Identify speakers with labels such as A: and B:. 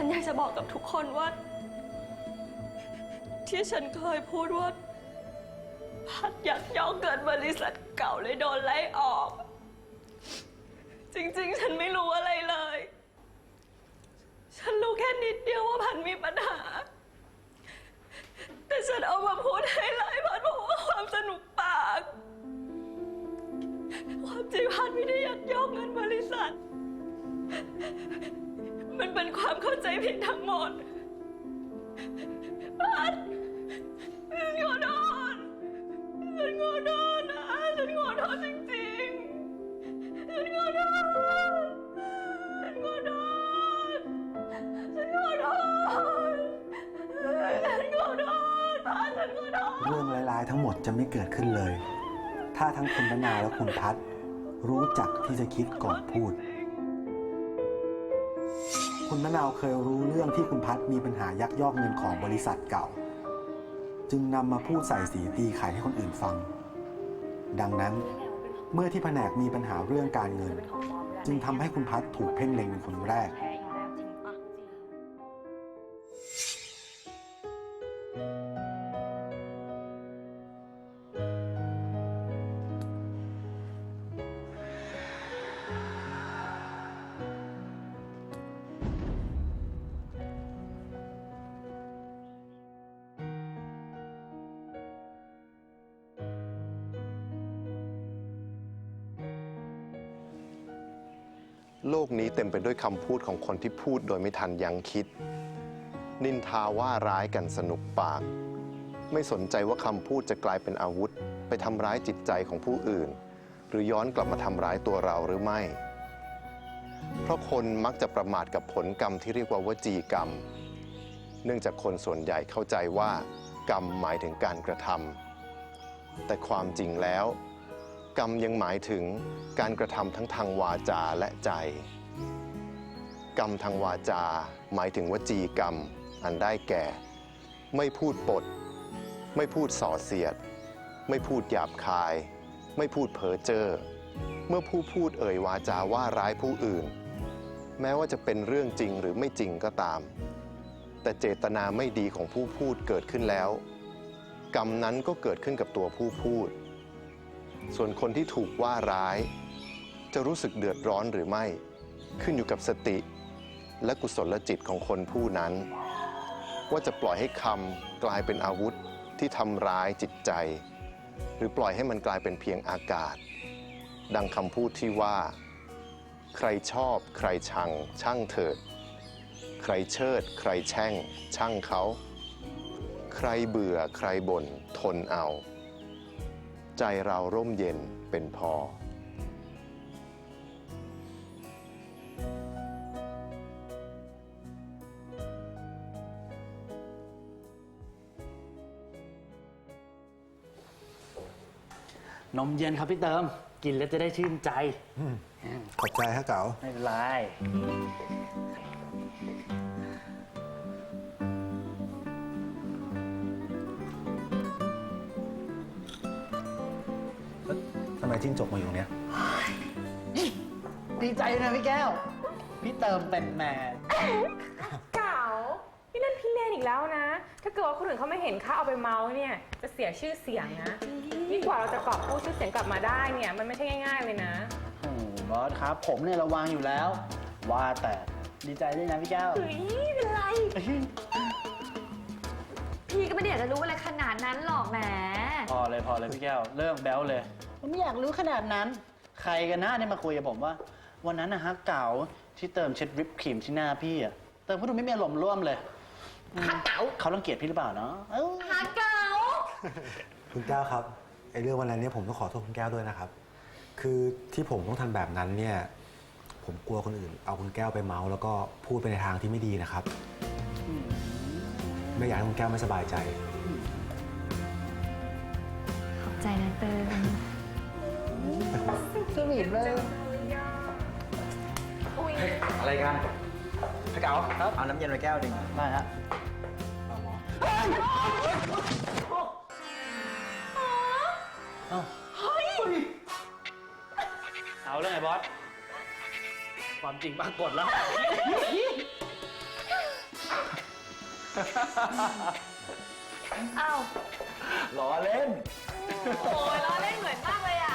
A: ฉันอยากจะบอกกับทุกคนว่า ที่ฉันเคยพูดว่า พัดอยากย่องเกินบริษัทเก่าเลยโดนไล่ออก จริง ๆ ฉันไม่รู้อะไรเลย ฉันรู้แค่นิดเดียวว่าพันมีปัญหา แต่ฉันเอามาพูดให้ไล่พันเพราะว่าความสนุกปาก ความจริงพันไม่ได้อยากย่องเงินบริษัท มันเป็นความเข้าใจผิดทั้งหมดพัดฉันขอโทษฉันขอโทษนะฉันขอโทษจริงๆฉันขอโทษฉันขอโทษฉันขอโทษฉันขอโทษพัดฉันขอโทษ
B: เรื่องร้ายๆทั้งหมดจะไม่เกิดขึ้นเลย ถ้าทั้งคุณมะนาวและคุณพัดรู้จักที่จะคิดก่อนพูด คุณมะนาวเคยรู้เรื่องที่คุณพัดมีปัญหายักยอกเงินของบริษัทเก่า จึงนำมาพูดใส่สีตีไข่ให้คนอื่นฟัง ดังนั้นเมื่อที่แผนกมีปัญหาเรื่องการเงิน จึงทำให้คุณพัดถูกเพ่งเล็งเป็นคนแรก
C: โลกนี้เต็มไปด้วยคำพูดของคนที่พูดโดยไม่ทันยังคิด นินทาว่าร้ายกันสนุกปาก ไม่สนใจว่าคำพูดจะกลายเป็นอาวุธ ไปทำร้ายจิตใจของผู้อื่น หรือย้อนกลับมาทำร้ายตัวเราหรือไม่ เพราะคนมักจะประมาทกับผลกรรมที่เรียกว่าวจีกรรม เนื่องจากคนส่วนใหญ่เข้าใจว่า กรรมหมายถึงการกระทำแต่ความจริงแล้ว กรรมยังหมายถึงการกระทำทั้งทางวาจาและใจ กรรมทางวาจาหมายถึงวจีกรรม อันได้แก่ ไม่พูดปด ไม่พูดส่อเสียด ไม่พูดหยาบคาย ไม่พูดเพ้อเจ้อเมื่อผู้พูดเอ่ยวาจาว่าร้ายผู้อื่น แม้ว่าจะเป็นเรื่องจริงหรือไม่จริงก็ตาม แต่เจตนาไม่ดีของผู้พูดเกิดขึ้นแล้ว กรรมนั้นก็เกิดขึ้นกับตัวผู้พูด ส่วนคนที่ถูกว่าร้าย จะรู้สึกเดือดร้อนหรือไม่ ขึ้นอยู่กับสติ และกุศลจิตของคนผู้นั้น ว่าจะปล่อยให้คำกลายเป็นอาวุธที่ทำร้ายจิตใจ หรือปล่อยให้มันกลายเป็นเพียงอากาศ ดังคำพูดที่ว่า ใครชอบ ใครชัง ช่างเถิด ใครเชิด ใครแช่ง ช่างเขา ใครเบื่อใครบ่นทนเอา ใจเราร่มเย็นเป็นพอ
D: นมเย็นครับพี่เติม กินแล้วจะได้ชื่นใจ
B: ขอบใจฮะเก๋า
D: ไม่เป็นไร
B: ไมจิ้งจกมาอยู่ตรงเนี้ย
D: ดีใจนะพี่แก้ว พี่เติมเป็นแมน
E: เก๋านี่นั่นพี่เนนอีกแล้วนะ ถ้าเกิดว่าคนอื่นเขาไม่เห็นค่าเอาไปเมาส์เนี่ย จะเสียชื่อเสียงนะนี่กว่าเราจะกอบกู้ชื่อเสียงกลับมาได้เนี่ย มันไม่ใช่ง่ายๆเลยนะ
D: โอ้โหบอสครับ ผมเนี่ยระวังอยู่แล้ว ว่าแต่ดีใจด้วยนะพี่แก้ว
F: เฮ้ยไม่เป็นไร พี่ก็ไม่ได้อยากจะรู้อะไรขนาดนั้นหรอกแหม
D: พอเลยพอเลยพี่แก้ว เรื่องแบ๊วเลย ผมไม่อยากรู้ขนาดนั้น ใครกันนะเนี่ยมาคุยกับผมว่า วันนั้นนะฮะเก๋าที่เติมเช็ดวิปครีมที่หน้าพี่อะเติมก็ดูไม่มีอารมณ์ร่วมเลย
F: ฮักเก๋า
D: เขารังเกียจพี่หรือเปล่าเนาะเอ้า
F: ฮักเก๋า
B: คุณแก้วครับไอ้เรื่องวันนั้นเนี่ยผมต้องขอโทษคุณแก้วด้วยนะครับ คือที่ผมต้องทำแบบนั้นเนี่ย ผมกลัวคนอื่น เอาคุณแก้วไปเมาส์แล้วก็พูดไปในทางที่ไม่ดีนะครับ ไม่อยากให้คุณแก้วไม่สบายใจ
F: ขอบใจนะเติม
D: สวีทเลย
G: อะไรกันพี่เก๋าครับเอาน้ำเย็นไปแก้วหนึ่ง
D: ได้ฮะเอ้าเอาแล้วไงบอส ความจริงปรากฏแล้ว
F: อ้าว
G: ล้อเล่น
F: โอ้ยล้อเล่นเหมือนมากเลยอะ